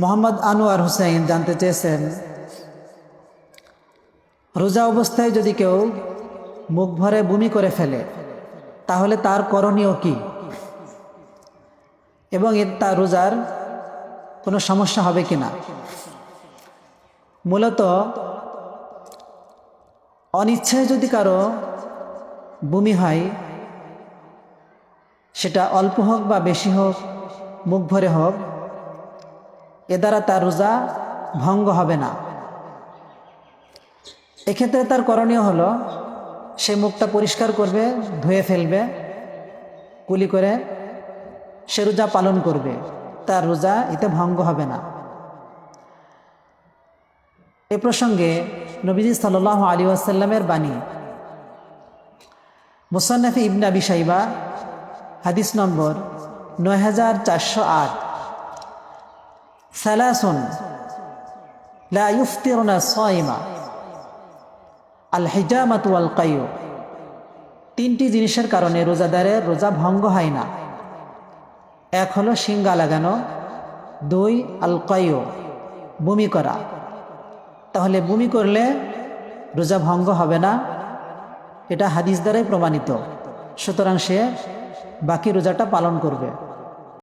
মোহাম্মদ আনোয়ার হুসাইন জানতে চেয়েছেন, রোজা অবস্থায় যদি কেউ মুখ ভরে বমি করে ফেলে, তাহলে তার করণীয় কি? এবং এর তার রোজার কোনো সমস্যা হবে কি না? মূলত অনিচ্ছায় যদি কারও বমি হয়, সেটা অল্প হোক বা বেশি হোক, মুখ ভরে হোক এ দ্বারা তার রোজা ভঙ্গ হবে না। এক্ষেত্রে তার করণীয় হলো, সে মুখটা পরিষ্কার করবে, ধুয়ে ফেলবে, কুলি করে সে রোজা পালন করবে। তার রোজা এতে ভঙ্গ হবে না। এ প্রসঙ্গে নবীজি সাল আলী আসাল্লামের বাণী। মুসান্নাফি ইবনে আবি সাইবা হাদিস নম্বর নয় হাজার চারশো আট। সালাসুন। লা ইফতিরুনা সাইমা। আল হিজামাতু তিনটি জিনিসের কারণে রোজাদারের রোজা ভঙ্গ হয় না। এক হলো সিঙ্গা লাগানো। দুই, আল কাইয়ু বমি করা। তাহলে বমি করলে রোজা ভঙ্গ হবে না। এটা হাদিস দ্বারাই প্রমাণিত। সুতরাং সে বাকি রোজাটা পালন করবে।